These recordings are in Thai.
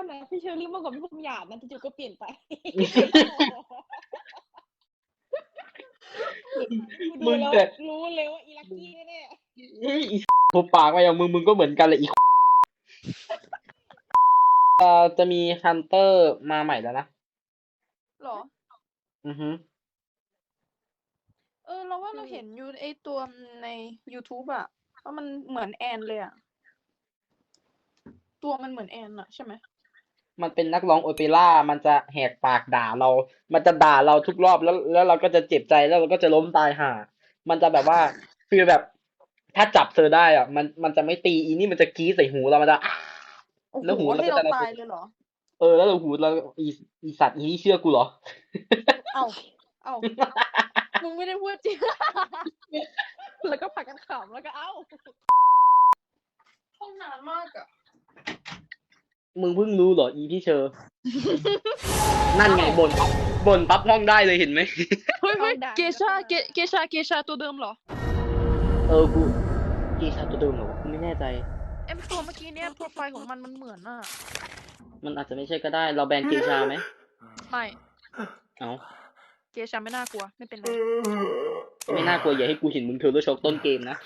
ษนะพี่เชอรี่เมื่อก่อนพี่พูดหยาบนะจู่ๆก็เปลี่ยนไปมึดูงแล้วแต่รู้เลยว่าอีลักกี้แน่เฮ้ยอีผมปากไปอย่างมึงมึงก็เหมือนกันเลยอีกเอ่อจะมีฮันเตอร์มาใหม่แล้วนะหรอ อือฮึเออเราว่าเราเห็นอยู่ไอตัวใน YouTube อะว่ามันเหมือนแอนเลยอะตัวมันเหมือนแอนอะใช่ไหม มันเป็นนักร้องโอเปร่า มันจะแหกปากด่าเรา มันจะด่าเราทุกรอบแล้ว แล้วเราก็จะเจ็บใจแล้วเราก็จะล้มตายห่า มันจะแบบว่าคือแบบ ถ้าจับเธอได้อะ มันมันจะไม่ตีอีนี่มันจะกรี๊ดใส่หูเรา มันจะอ้าโอ้โหแล้วหูเราให้ก็เราจะระเบิดตายเลยเหรอ เออ แล้วเราหูเราอีอีสัตว์อีนี่เชื่อกูเหรอ เอ้า เอ้า มึงไม่ได้พูดจริง แล้วก็ผักกันขำแล้วก็เอ้าห้องนานมากอะ มึงเพิ่งรู้เหรออีพี่เชอนั่นไงบนปั๊บบ่นปั๊บห้องได้เลยเห็นไหม เฮ้ยเฮ้ยเอาด่าเกชาแล้วก็เกเกชาเกชาตัวเดิมเหรอเออกูกีชาตัวเดิมเหรอวะกูไม่แน่ใจ เอ็มตัวเมื่อกี้เนี่ยโปรไฟล์ของมันมันเหมือนอะมันอาจจะไม่ใช่ก็ได้ เราแบนกีชาไหมไม่เอ้าเกชาไม่น่ากลัวไม่เป็นไรไม่น่ากลัวอย่าให้กูเห็นมึงเธอร์โชกต้นเกมนะ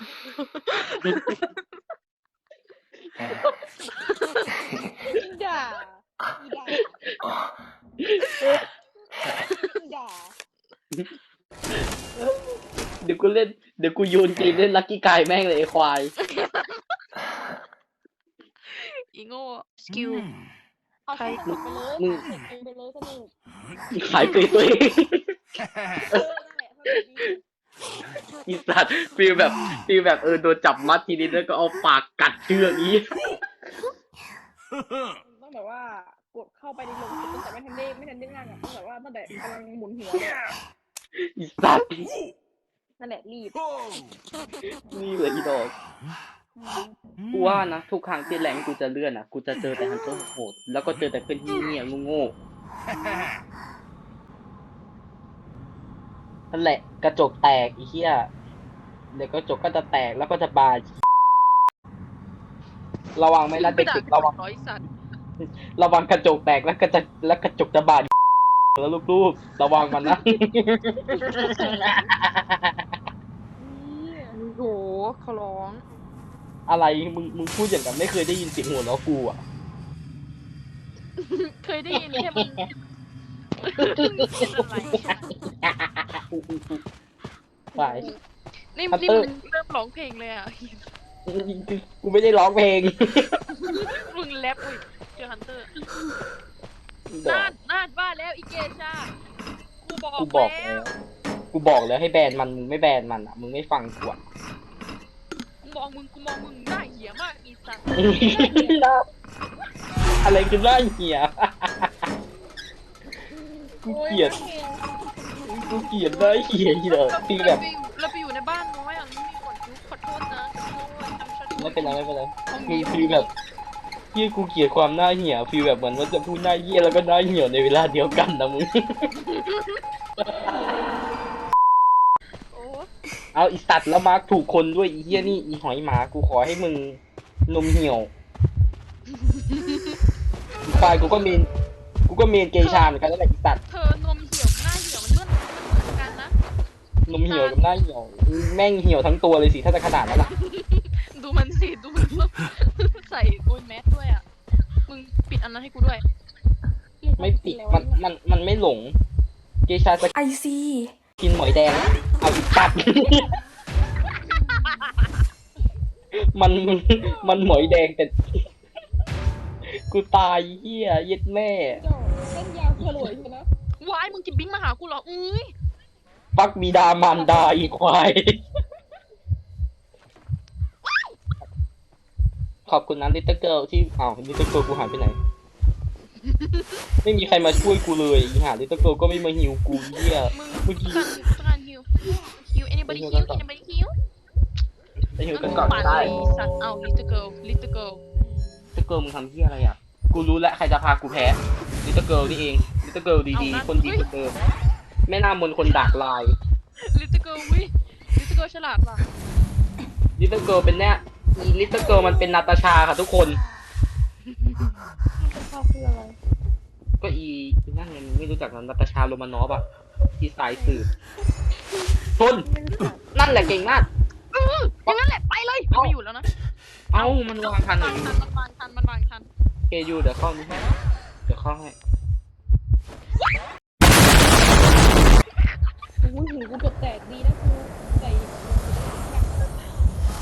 ด่าอีด่าด่าเดี๋ยวกูเล่น เดี๋ยวกูโยนเกมเล่นลักกี้กายแม่งเลยไอ้ควาย อีโง่สกิล เอาใครสนุกไปเลยมึงสนุกไปเลยสนุกขายตัวตัวเอง เออนั่นแหละสนุกดี อีสัตว์ฟีลแบบฟีลแบบเออโดนจับมัดทีนี้แล้วก็เอาปากกัดเชือกนี้ต้องแบบว่ากดเข้าไปในโรงตั้งแต่ไม่ทันได้ไม่ทันได้นั่งอะต้องแบบว่าตั้งแต่กำลังหมุนหัวเลยอะอีสัตว์นั่นแหละรีบนี่เลยอีดอกกูว่านะทุกครั้งที่แรงกูจะเลื่อนอะ กูจะเจอแต่ฮันเตอร์โหดแล้วก็เจอแต่เพื่อนที่เงียบโง่ๆ นั่นแหละ กระจกแตกไอีเหี้ยเดี๋ยวกระจกก็จะแตกแล้วก็จะบาดระวังไหม่ละไปเด็ด่ากๆระวังร้อยสัตว์ระวังกระจกแตกแล้วก็จะแล้วกระจกจะบาดแล้วลูกๆระวังมันนะโหขอร้อง อะไรมึงมึงพูดอย่างกับไม่เคยได้ยินเสียงหัวเราะกูอะเคยได้ยินแค่มันเป็นอะไร ไป นี่คัตนี่เตอร์มึงเริ่มร้องเพลงเลยอะ กูไม่ได้ร้องเพลงมึงแรปอุ้ยเจอฮันเตอร์น่านน่านว่าแล้วอีเกชากูบอกกูบอกแล้แล้ววกูบอกแล้วให้แบนมันมึงไม่แบนมันอะมึงไม่ฟังกูอะ กูมองมึงกูมองมึงหน้าเหี้ยมากอีสัตว์อะไรคือหน้าเหี้ยกูเกลียด กูเกลียดหน้าเหี้ยอีเด้อคือแบบเราไปอยู่ในบ้านน้อยอะไม่มีคนยุขอโทษนะขอโทษทำฉันไม่เป็นไรไม่เป็นไรคือฟีลแบบพี่กูเกลียดความหน้าเหี้ยฟีลแบบเหมือนว่าจะพูดหน้าเหี้ยแล้วก็หน้าเหี่ยวในเวลาเดียวกันนะมึงโอ้เอาอีสัตว์แล้วมาร์กถูกคนด้วยอีเหี้ยนี่อีหอยหมากูขอให้มึงนมเหี่ยวควายกูก็เมนกูก็เมนเกย์ชาเหมือนกันนั่นแหละอีสัตว์เธอ นมเหี่ยวกับหน้าเหี่ยว แม่งเหี่ยวทั้งตัวเลยสิถ้าจะขนาดนั้นล่ะดูมันสิดูมันใส่โอนแมสด้วยอะ มึงปิดอันนั้นให้กูด้วย ไม่ปิดมันมันมันไม่หลง เกย์ชาจะไอซีกินหมอยแดง เอาอีสัตว์มันมันมันหมอยแดงแต่ กูตายเหี้ยเย็ดแม่เจ้าเส้นยาวสลวยใช่ไหมวายมึงจะบิงมาหากูเหรอ อุ้ย ฟักบิดามารดาอีควาย ขอบคุณนะลิตเติ้ลเกิลที่อ้าวลิตเติ้ลเกิลกูหายไปไหน ไม่มีใครมาช่วยกูเลยอีหาลิตเติ้ลเกิลก็ไม่มาฮิวกูเหี้ยมึงเมื่อกี้กันกันฮิวฮิว anybody ฮิว anybody ฮิวไปฮิวกันก่อนปั่นได้เลยสัตว์เอา little girl little girl ลิตเติ้ลเกิลมึงทำเหี้ยอะไรอะ กูรู้แล้วใครจะพากูแพ้ลิตเติ้ลเกิลนี่เองลิตเติ้ลเกิลดีๆ คนดีคนเดิม แม่นามนคนดักลาย little girl วิ little girl ฉลาดว่ะลิตเติ้ลเกิลเป็นแน่ลิตเติ้ลเกิลมันเป็นนาตาชาค่ะทุกคนนาตาชาคืออะไรก็อีอีนั่นไงมึงไม่รู้จักนั้นนาตาชาโรมานอฟอะที่สายสืบชนไม่รู้จักนั่นแหละเก่งมากเอออย่างนั้นแหละไปเลยเอ้าไม่อยู่แล้วนะเอ้ามันวางทันเหรวาองทันมันวางทันมันวางทัน เคยูเดี๋ยวเข้านี่ให้เดี๋ยวเข้าให้ อุ้ยหูกูเกือบแตกดีนะกูใส่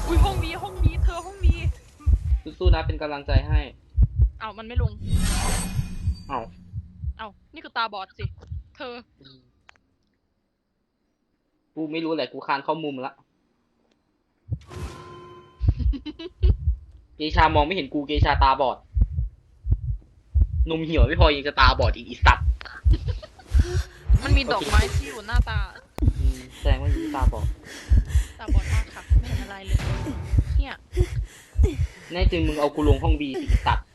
อุ้ยห้องนี้ห้องนี้เธอห้องนี้สู้ๆนะเป็นกำลังใจให้เอ้ามันไม่ลงเอ้าเอ้านี่คือตาบอดสิ เธอ กูไม่รู้แหละกูคานเข้ามุมละเกชามองไม่เห็นกูเกชาตาบอดนมเหี่ยวไม่พอยังจะตาบอดอีกอีสัตว์มันมีดอกไม้ที่อยู่หน้าตาอืม แสดงว่าอีตาบอดตาบอดมากค่ะไม่เห็นอะไรเลย เนี่ยแน่จริงมึงเอากูลงห้องบีสิอีสัตว์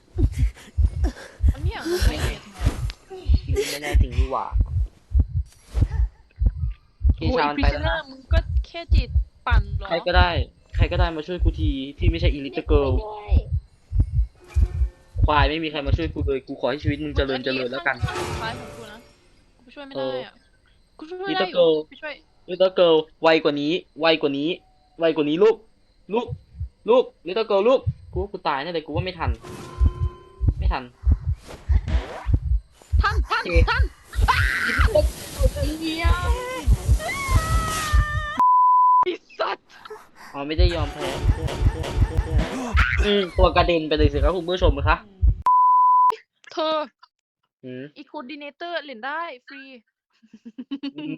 อันเนี้ยมันไม่เห็นไม่แน่จริงดีหว่าเกโอ้ยชามันพิไปชแล้วเนอนะร์มึงก็แค่จิตปั่นเหรอใครก็ได้ ใครก็ได้มาช่วยกูทีที่ไม่ใช่อีลิทเกิลด้วยควายไม่มีใครมาช่วยกูเลยกูขอให้ชีวิตมึงเจริญเจริญแล้วกัน ข้างๆซ้ายของกูนะกูช่วยไม่ได้อะกูช่วยนี่ได้ถ้าอเกิยู่ลกูช่วย ลิตเติ้ลเกิลไวกว่านี้ ไวกว่านี้ ไวกว่านี้ลูก ลูก ลูกลิตเติ้ลเกิลลูก กูว่ากูตายแน่เลยกูว่าไม่ทัน ไม่ทันท่านท่านโอเคท่านเยี่ยมไอ้สัตว์อ๋อไม่ได้ยอมแพ้เพื่อนเพื่อนเพื่อนเพื่อนอืมตัวกระเด็นไปเลยสิครับคุณผู้ชมคะเธออืมอีคูดิเนเตอร์เล่นได้ ฟรี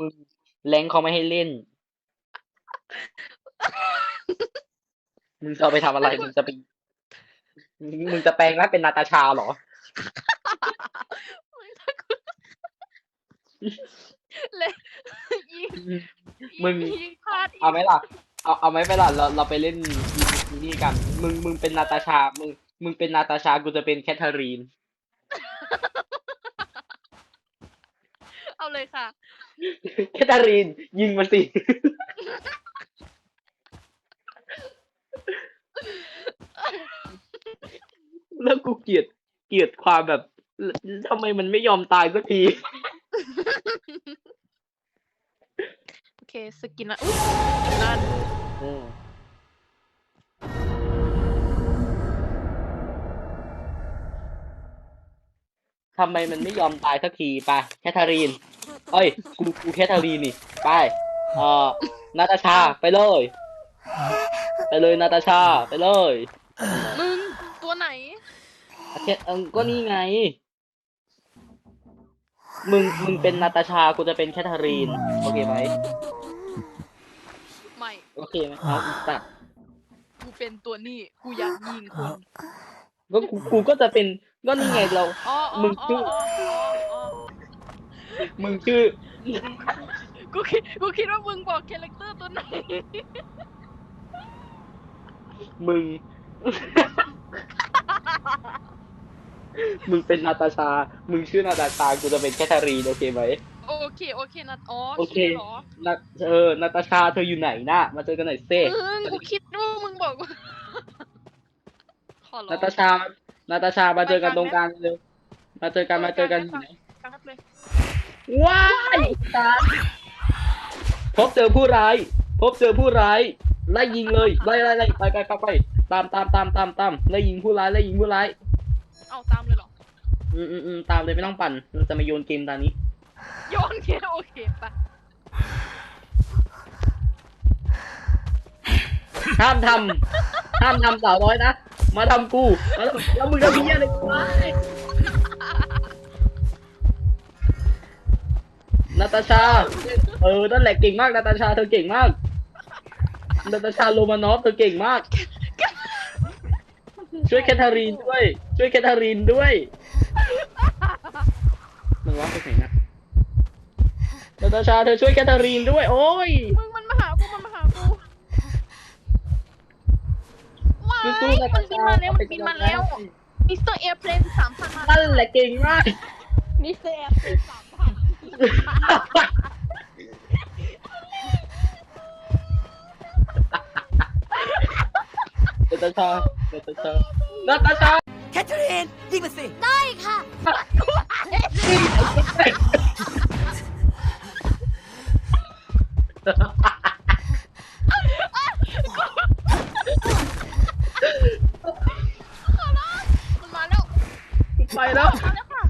มึง แรงเขาไม่ให้เล่น มึงจะเอาไปทำอะไร มึงจะไปมึงจะแปลงร่างเป็นนาตาชาเหรอ เลยยิงมึง ยิงพลาดกเอาไหมล่ะ เอาเอาไหมไปล่ะเราเราไปเล่นอีนี่กัน มึงมึงเป็นนาตาชา มึงมึงเป็นนาตาชา กูจะเป็นแคทเธอรีน เอาเลยค่ะ แคทเธอรีนยิงมาสิ แล้วกูเกลียดเกลียดความแบบทำไมมันไม่ยอมตายสักที โอเค สกินละอุ๊ยนั่นทำไมมันไม่ยอมตายสักทีไปแคทเธอรีน เอ้ยกูกูแคทเธอรีนนี่ ไป เอ่อ นาตาชา ไปเลย ไปเลยนาตาชา ไปเลยมึงตัวไหนอะแค่เออก็นี่ไง มึง มึงเป็นนาตาชา กูจะเป็นแคทเธอรีน โอเคไหม ไม่โอเคไหมเอาอีกตัดกูเป็นตัวนี้กูอยากยิงคนก็กูกูก็จะเป็น ก็นี่ไงเรา อ๋ออ๋อมึงอ๋ชื่อออ๋ออ๋อ มึงชื่อ กูคิดกูคิดว่ามึงบอกคาแรคเตอร์ตัวไหน มึง มึงเป็นนาตาชา มึงชื่อนาตาชา กูจะเป็นแคทเธอรีนโอเคไหม โอเคโอเคนะอ๋อโอเค ชื่เหรอนาเออ นาตาชาเธออยู่ไหนน่ะ มาเจอกันหน่อยเซ่มึงกูคิดว่ามึงบอกว่าขอร้อง นาตาชา นาตาชา มาเจอกันตรงกลางเร็วมาเจอกันมาเจอกันอยู่ไหนครับเลย ว้ายตายพบเจอผู้ร้าย พบเจอผู้ร้ายไล่ยิงเลยไล่ไล่ไล่ไปไปไปไปตามตามตามตามตามไล่ยิงผู้ร้ายไล่ยิงผู้ร้าย เอาตามเลยเหรอ อืมอืมอืมตามเลยไม่ต้องปั่นเราจะมาโยนเกมตอนนี้ โยนเคียโอเคปะห้ามทำห้ามทำสาวน้อยนะ มาทำกูมาทำแล้วมึงจะมีอะไรกูวะ ตาชา เออ นั่นแหละเก่งมากนาตาชา เธอเก่งมากนาตาชาโรมานอฟเธอเก่งมาก ช่วยแคทเธอรีนด้วย ช่วยแคทเธอรีนด้วยมึงว่าไปไหนนะนาตาชา เธอช่วยแคทเธอรีนด้วย โอ้ย มึงมันมาหากูมันมาหากูว้ายสู้ๆนามัตานบินชามาแล้วมันบินมาแล้วมิสเตอร์เอร์เพลนสามพันมานั่นแหละเก่งมาก มิสเตอร์แอปเป็นสามพัน นาตาชานาตาชานาตาชาแคทเธอรีนยิงมาสิได้ค่ะ มันมาแล้ว ไปแล้ว มาแล้วค่ะ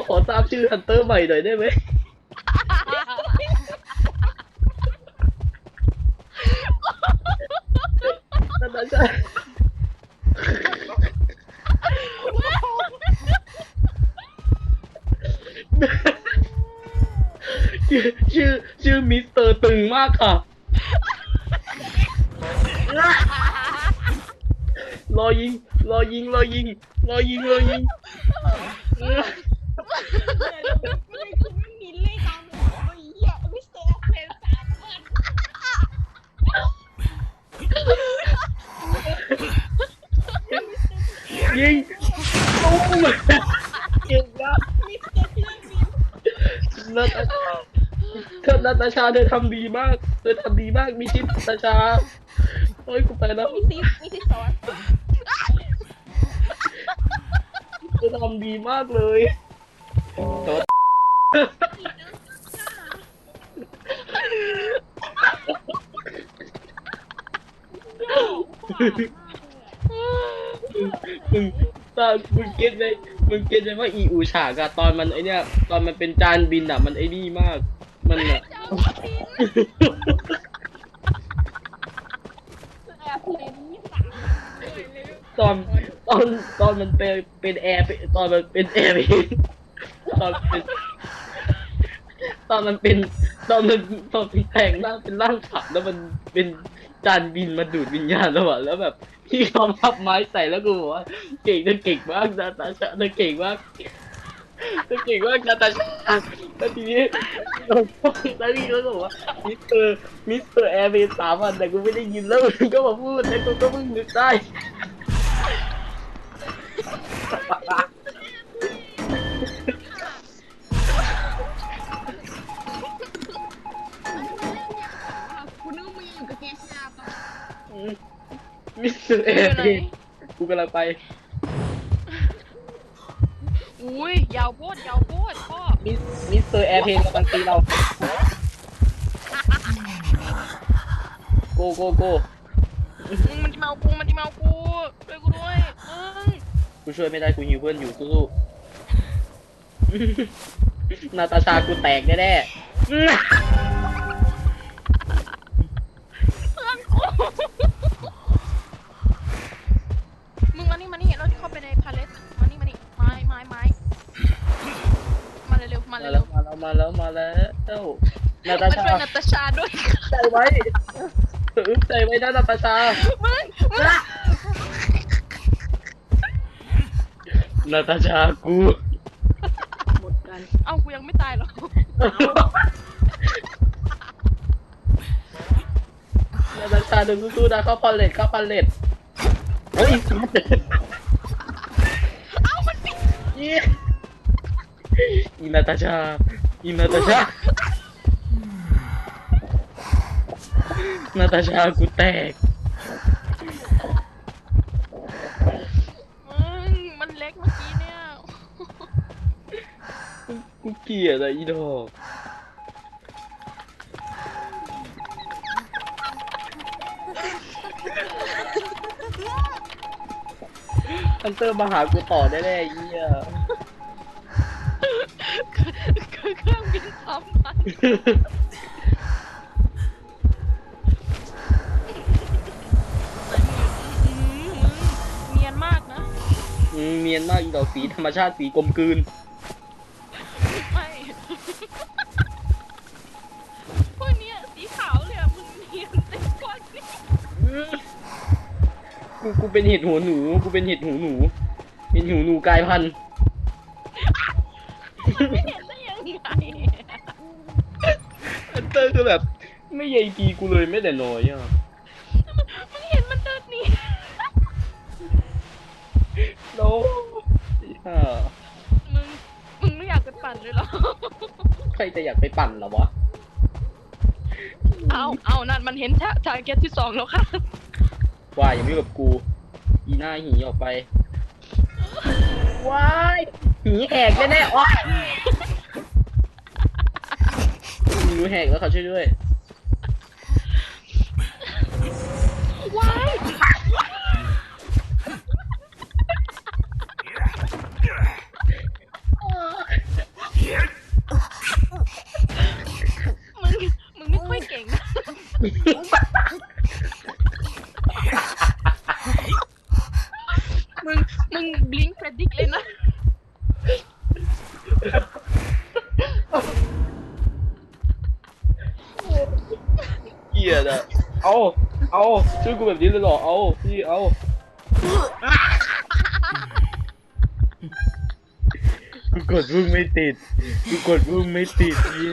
ขอขอทราบชื่อฮันเตอร์ใหม่หน่อยได้ไหมนาตาชาชื่อชื่อชื่อมิสเตอร์ตึงมากค่ะ รอยิง รอยิง รอยิง รอยิง ชาเธอทำดีมาก เธอทำดีมาก มีชิปนาตาชาโอ้ยกูไปแล้วมีซีมีซีสอนเธอทำดีมากเลยโทษมึงตอนมึงเก็ตไหมมึงเก็ตไหมว่าอีอูฉากอะตอนมันไอเนี้ยตอนมันเป็นจานบินอะมันไอ้นี่มาก มันอะ แอบเลงนี่สามเลยเลยตอนตอนตอนมันเป็นเป็นแอร์ตอนมันเป็นแอร์เองตอนเป็นตอนมันเป็นตอนมันตอนมันแปลงร่างเป็นร่างสัตว์แล้วมันเป็นจานบินมาดูดวิญญาณแล้วอะแล้วแบบพี่เขาพับไม้ใส่แล้วกูบอกว่าเก่งเธอเก่งมากนาตาชาเธอเก่งมาก เธอเก่งมากนาตาชาแล้วทีนี้แล้วพี่เขาก็บอกว่ามิสเตอร์มิสเตอร์แอร์เมย์สามวันแต่กูไม่ได้ยินแล้วมึงก็มาพูดแล้วกูก็เพิ่งนึกได้คุณนึกว่ามึงอยู่กับเกชาปะมิสเตอร์แออยู่ร์ไหนกูกำลังไป อุ้ยยาวโพดยาวโพดพ่อมิสมิสเตอร์แอร์เพนกำลังตีเราโกโกโกมึงมันจะมาเอากูมันจะมาเอากูช่วยกูด้วยมึงกูช่วยไม่ได้กูหิวเพื่อนอยู่สู้ๆ นาตาชากูแตกแน่เมาเร็แล้ววมาแล้วมาแล้วมาแล้วนาๆตามันชาเป็นนาตาชาด้วยใจไว้อึ๊บใจไว้นะนาตาชามึงมึงนาตาชากูหมดกันเอ้ากูยังไม่ตายหรอกนาตาชาเดินสู้ๆนะเข้าพาเลตเข้าพาเลตเฮ้ยเอ้ามันปิด อีอีนาตาชา อีนาตาชานาตาชากูแตกมึงมันเล็กเมื่อกี้เนี่ย กูเกลียดอะอีดอกฮันเตอร์มาหากูต่อแน่ๆไอ้เหี้ย อืมมึงเนียนมากนะ อืมเนียนมากอีดอกสีธรรมชาติสีกลมกลืน ไม่ พวกเนี้ยสีขาวเลยอะมึงเนียนเต็มก้อนเลยกูกูเป็นเห็ดหัวหนู กูเป็นเห็ดหูหนู เป็นหูหนูกลายพันธุ์ ไม่ใยดีกูเลยไม่แต่น้อยอะมึงเห็นมันเดินหนีโน้อ่ามึง มึงไม่อยากจะปั่นเลยเหรอ ใครจะอยากไปปั่นเหรอวะ เอาเอานั่นมันเห็นทาร์เก็ตที่สองแล้วค่ะ ว่าอย่าไม่กับกูหน้าหีออกไป ว้าย หีแหกแน่ๆอ๋อหีแหกแล้วเขาช่วยด้วย ว้าย มึง มึงไม่ค่อยเก่งนะ มึง มึงบลิงเพรดิกเลยนะ เกลียดอะเอา เอาช่วยกูแบบนี้เลยเหรอเอาพี่เอากูกดพุ่งไม่ติดกูกดพุ่งไม่ติดเหี้ย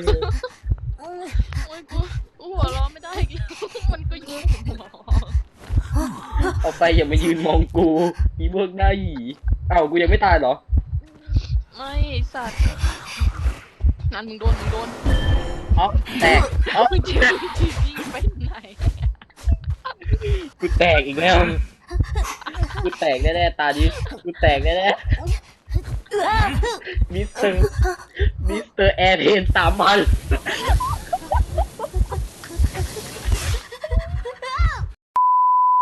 โอ้ยกูกูหัวเราะไม่ได้อีกแล้วมันก็ยุ่งหัวเอาไปอย่ามายืนมองกูอีพวกหน้าหยีเอ้ากูยังไม่ตายเหรอไม่สัตว์นั่นมึงโดนมึงโดนเอ้าแตกเอ้ามึงจีจีจีไปไหน กูแตกอีกแล้ว กูแตกแน่ๆตาดิกูแตกแน่ๆมิสเตอร์มิสเตอร์แอร์เพนสามพัน